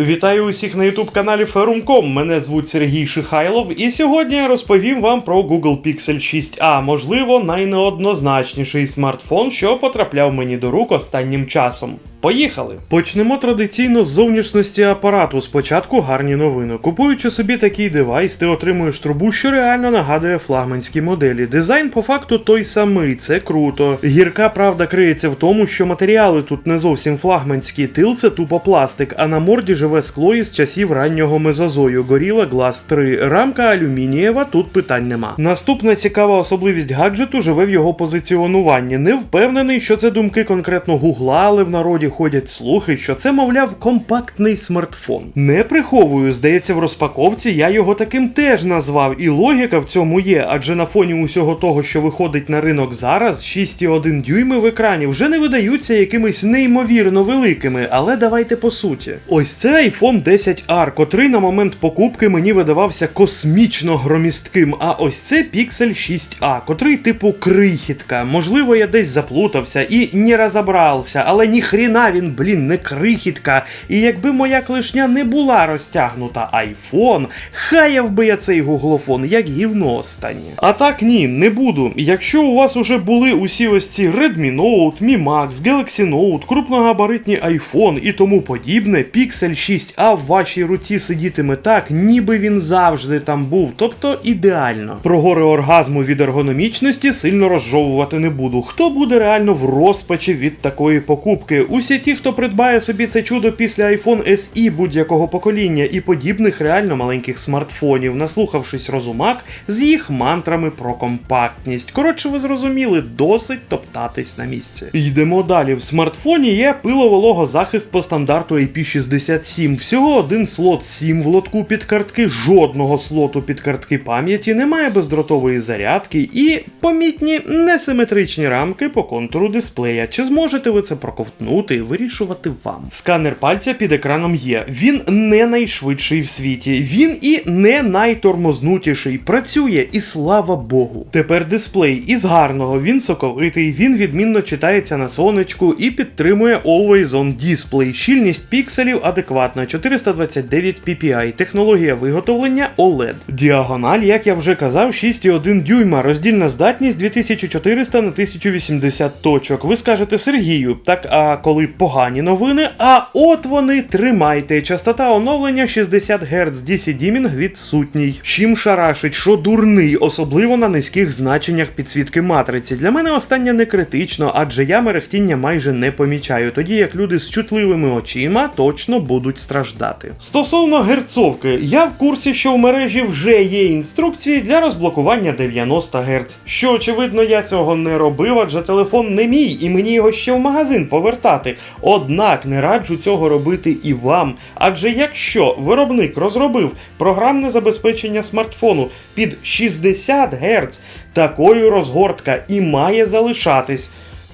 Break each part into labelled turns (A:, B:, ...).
A: Вітаю усіх на youtube каналі Ferumcom. Мене звуть Сергій Шихайлов, і сьогодні я розповім вам про Google Pixel 6a, можливо, найнеоднозначніший смартфон, що потрапляв мені до рук останнім часом. Поїхали! Почнемо традиційно з зовнішності апарату. Спочатку гарні новини. Купуючи собі такий девайс, ти отримуєш трубу, що реально нагадує флагманські моделі. Дизайн по факту той самий, це круто. Гірка правда криється в тому, що матеріали тут не зовсім флагманські, тил це тупо пластик, а на морді живе скло із часів раннього мезозою. Gorilla Glass 3. Рамка алюмінієва, тут питань нема. Наступна цікава особливість гаджету живе в його позиціонуванні. Не впевнений, що це думки конкретно гугла, але в народі ходять слухи, що це, мовляв, компактний смартфон. Не приховую, здається, в розпаковці я його таким теж назвав, і логіка в цьому є, адже на фоні усього того, що виходить на ринок зараз, 6,1 дюйми в екрані вже не видаються якимись неймовірно великими, але давайте по суті. Ось це iPhone 10R, котрий на момент покупки мені видавався космічно громістким, а ось це Pixel 6a, котрий типу крихітка. Можливо, я десь заплутався і не розібрався, але ніхріна він, блін, не крихітка. І якби моя клешня не була розтягнута iPhone, хаяв би я цей гуглофон, як гівно останнє. А так ні, не буду. Якщо у вас уже були усі ось ці Redmi Note, Mi Max, Galaxy Note, крупногабаритні iPhone і тому подібне, Pixel 6a в вашій руці сидітиме так, ніби він завжди там був, тобто ідеально. Про гори оргазму від ергономічності сильно розжовувати не буду. Хто буде реально в розпачі від такої покупки? Усі ті, хто придбає собі це чудо після iPhone SE будь-якого покоління і подібних реально маленьких смартфонів, наслухавшись розумак з їх мантрами про компактність. Коротше, ви зрозуміли, досить топтатись на місці. Йдемо далі. В смартфоні є пиловологозахист по стандарту IP67. Всього один слот 7 в лотку під картки, жодного слоту під картки пам'яті, немає бездротової зарядки і помітні несиметричні рамки по контуру дисплея. Чи зможете ви це проковтнути, вирішувати вам? Сканер пальця під екраном є. Він не найшвидший в світі, він і не найтормознутіший. Працює, і слава Богу. Тепер дисплей із гарного, він соковитий, він відмінно читається на сонечку і підтримує Always On Display. Щільність пікселів адекватна 429 ppi, технологія виготовлення OLED. Діагональ, як я вже казав, 6,1 дюйма, роздільна здатність 2400 на 1080 точок. Ви скажете Сергію, так а коли погані новини? А от вони тримайте. Частота оновлення 60 Гц, DC дімінг відсутній. Чим шарашить, що дурний, особливо на низьких значеннях підсвітки матриці. Для мене останнє не критично, адже я мерехтіння майже не помічаю, тоді як люди з чутливими очима точно будуть страждати. Стосовно герцовки, я в курсі, що в мережі вже є інструкції для розблокування 90 Гц. Що очевидно, я цього не робив, адже телефон не мій, і мені його ще в магазин повертати. Однак не раджу цього робити і вам. Адже якщо виробник розробив програмне забезпечення смартфону під 60 Гц, такою розгортка і має залишатись.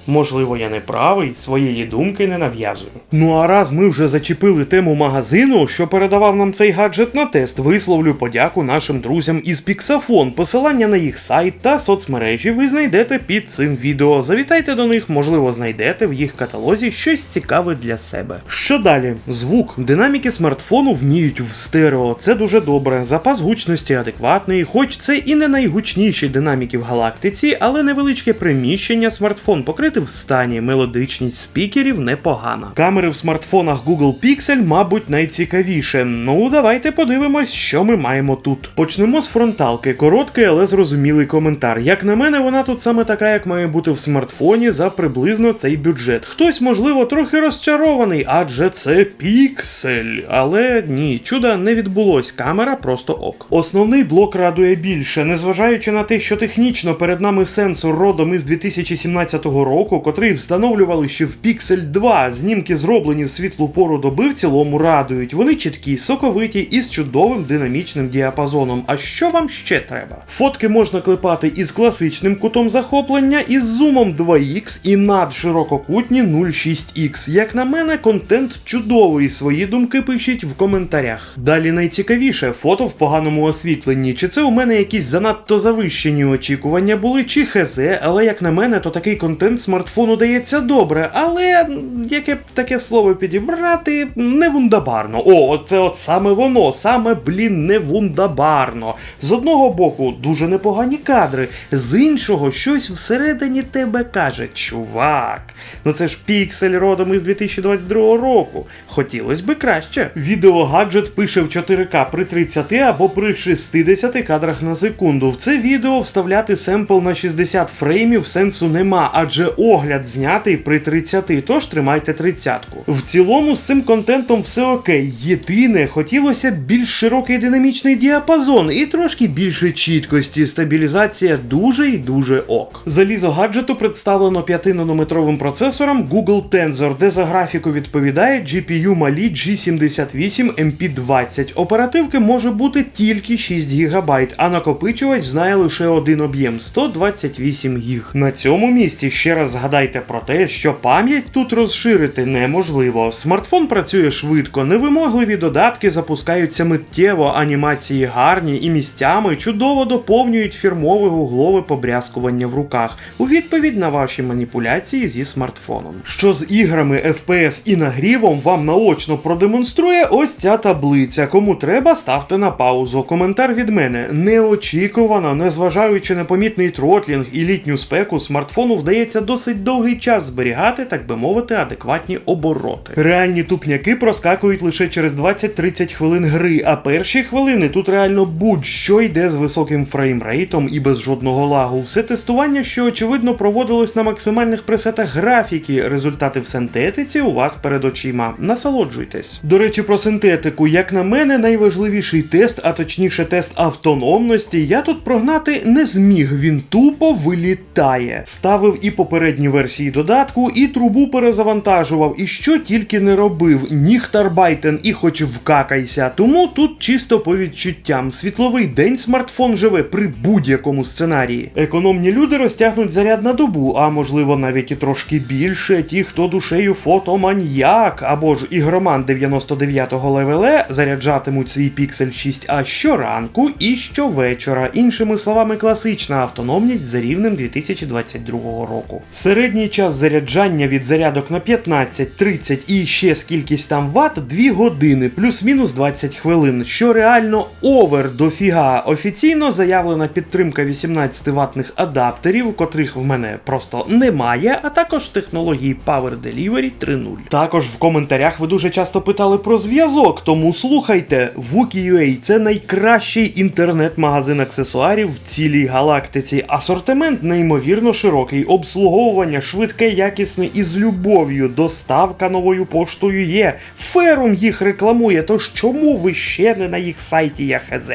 A: Можливо, я не правий, своєї думки не нав'язую. Ну а раз ми вже зачепили тему магазину, що передавав нам цей гаджет на тест, висловлю подяку нашим друзям із Pixafon. Посилання на їх сайт та соцмережі ви знайдете під цим відео. Завітайте до них, можливо, знайдете в їх каталозі щось цікаве для себе. Що далі? Звук. Динаміки смартфону вміють в стерео. Це дуже добре. Запас гучності адекватний, хоч це і не найгучніші динаміки в галактиці, але невеличке приміщення смартфон покрите в стані, мелодичність спікерів непогана. Камери в смартфонах Google Pixel, мабуть, найцікавіше. Ну, давайте подивимось, що ми маємо тут. Почнемо з фронталки. Короткий, але зрозумілий коментар. Як на мене, вона тут саме така, як має бути в смартфоні за приблизно цей бюджет. Хтось, можливо, трохи розчарований, адже це піксель. Але ні, чуда не відбулось. Камера просто ок. Основний блок радує більше, незважаючи на те, що технічно перед нами сенсор родом із 2017 року, котрий встановлювали ще в Pixel 2. Знімки зроблені в світлу пору доби в цілому радують. Вони чіткі, соковиті і з чудовим динамічним діапазоном. А що вам ще треба? Фотки можна клепати із класичним кутом захоплення, із зумом 2х і надширококутні 0,6х. Як на мене, контент чудовий. Свої думки пишіть в коментарях. Далі найцікавіше фото в поганому освітленні. Чи це у мене якісь занадто завищені очікування були, чи хз, але як на мене, то такий контент смартфон смартфон удається добре, але яке б таке слово підібрати, не вундабарно. О, це от саме воно, саме, блін, не вундабарно. З одного боку, дуже непогані кадри, з іншого, щось всередині тебе каже: чувак, ну це ж піксель родом із 2022 року. Хотілось би краще. Відеогаджет пише в 4К при 30 або при 60 кадрах на секунду. В це відео вставляти семпл на 60 фреймів сенсу нема, адже огляд знятий при 30, тож тримайте 30-ку. В цілому з цим контентом все окей. Єдине, хотілося б більш широкий динамічний діапазон і трошки більше чіткості. Стабілізація дуже і дуже ок. Залізо гаджету представлено 5-нанометровим процесором Google Tensor, де за графіку відповідає GPU Mali G78 MP20. Оперативки може бути тільки 6 ГБ, а накопичувач знає лише один об'єм 128 ГБ. На цьому місці ще раз згадайте про те, що пам'ять тут розширити неможливо. Смартфон працює швидко, невимогливі додатки запускаються миттєво, анімації гарні і місцями чудово доповнюють фірмове гуглове побрязкування в руках у відповідь на ваші маніпуляції зі смартфоном. Що з іграми, FPS і нагрівом вам наочно продемонструє ось ця таблиця. Кому треба, ставте на паузу. Коментар від мене неочікувано, незважаючи на помітний тротлінг і літню спеку, смартфону вдається досить довгий час зберігати, так би мовити, адекватні обороти. Реальні тупняки проскакують лише через 20-30 хвилин гри, а перші хвилини тут реально будь-що йде з високим фреймрейтом і без жодного лагу. Все тестування, що очевидно проводилось на максимальних пресетах графіки. Результати в синтетиці у вас перед очима. Насолоджуйтесь. До речі, про синтетику, як на мене, найважливіший тест, а точніше тест автономності, я тут прогнати не зміг. Він тупо вилітає. Ставив і попередні версії додатку, і трубу перезавантажував, і що тільки не робив. Ніхтарбайтен і хоч вкакайся. Тому тут чисто по відчуттям. Світловий день смартфон живе при будь-якому сценарії. Економні люди розтягнуть заряд на добу, а можливо навіть і трошки більше. Ті, хто душею фотоманьяк або ж ігроман 99-го левеле, заряджатимуть свій Pixel 6a щоранку і щовечора. Іншими словами, класична автономність за рівнем 2022 року. Середній час заряджання від зарядок на 15, 30 і ще скількись там ватт 2 години, плюс-мінус 20 хвилин, що реально овер дофіга. Офіційно заявлена підтримка 18 ватних адаптерів, котрих в мене просто немає, а також технології Power Delivery 3.0. Також в коментарях ви дуже часто питали про зв'язок, тому слухайте, Wookie.ua – це найкращий інтернет-магазин аксесуарів в цілій галактиці. Асортимент неймовірно широкий, обслуговування швидке, якісне і з любов'ю. Доставка новою поштою є. Ферум їх рекламує. Тож чому ви ще не на їх сайті я хз?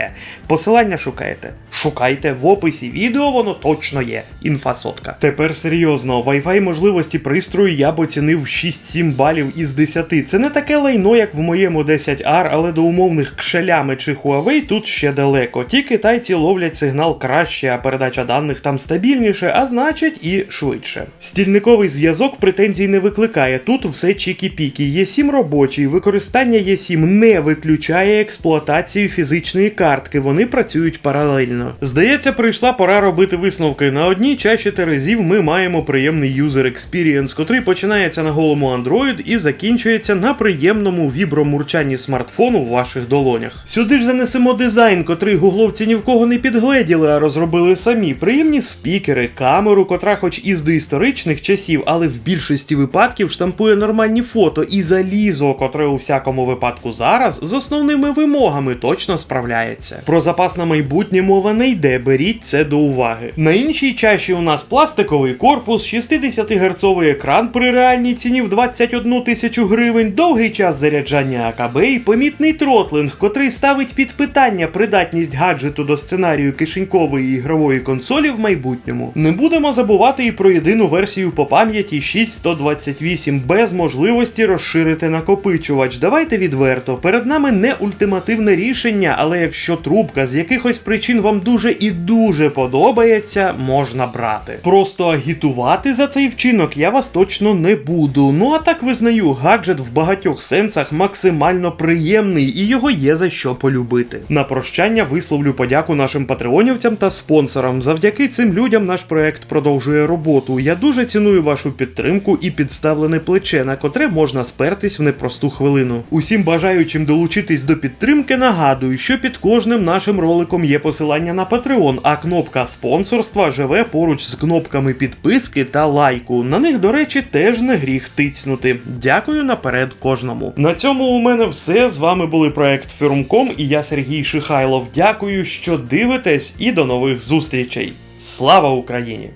A: Посилання шукаєте? Шукайте в описі відео, воно точно є. Інфа сотка. Тепер серйозно, Wi-Fi можливості пристрою я б оцінив 6-7 балів із 10. Це не таке лайно, як в моєму 10R, але до умовних кшелями чи Huawei тут ще далеко. Ті китайці ловлять сигнал краще, а передача даних там стабільніше, а значить і швидше. Стільниковий зв'язок претензій не викликає. Тут все чікі-пікі. Є 7 робочий, використання є 7 не виключає експлуатацію фізичної картки. Вони працюють паралельно. Здається, прийшла пора робити висновки. На одній чаші терезів ми маємо приємний user experience, котрий починається на голому Android і закінчується на приємному вібромурчанні смартфону в ваших долонях. Сюди ж занесемо дизайн, котрий гугловці ні в кого не підгледіли, а розробили самі. Приємні спікери, камеру, котра хоч із доісторичних часів, але в більшості випадків штампує нормальні фото, і залізо, котре у всякому випадку зараз з основними вимогами точно справляється. Про запас на майбутнє мова не йде, беріть це до уваги. На іншій чаші у нас пластиковий корпус, 60 герцовий екран при реальній ціні в 21 тисячу гривень, довгий час заряджання АКБ і помітний тротлинг, котрий ставить під питання придатність гаджету до сценарію кишенькової ігрової консолі в майбутньому. Не будемо забувати і про єдину версію по пам'яті 6128 без можливості розширити накопичувач. Давайте відверто, перед нами не ультимативне рішення, але якщо трубка з якихось причин вам дуже і дуже подобається, можна брати. Просто агітувати за цей вчинок я вас точно не буду. Ну а так визнаю, гаджет в багатьох сенсах максимально приємний і його є за що полюбити. На прощання висловлю подяку нашим патреонівцям та спонсорам. Завдяки цим людям наш проект продовжує роботу. Я дуже ціную вашу підтримку і підставлене плече, на котре можна спертись в непросту хвилину. Усім бажаючим долучитись до підтримки, нагадую, що під кожним нашим роликом є посилання на Patreon, а кнопка спонсорства живе поруч з кнопками підписки та лайку. На них, до речі, теж не гріх тицнути. Дякую наперед кожному. На цьому у мене все. З вами були проект Фірмком і я Сергій Шихайлов. Дякую, що дивитесь, і до нових зустрічей. Слава Україні!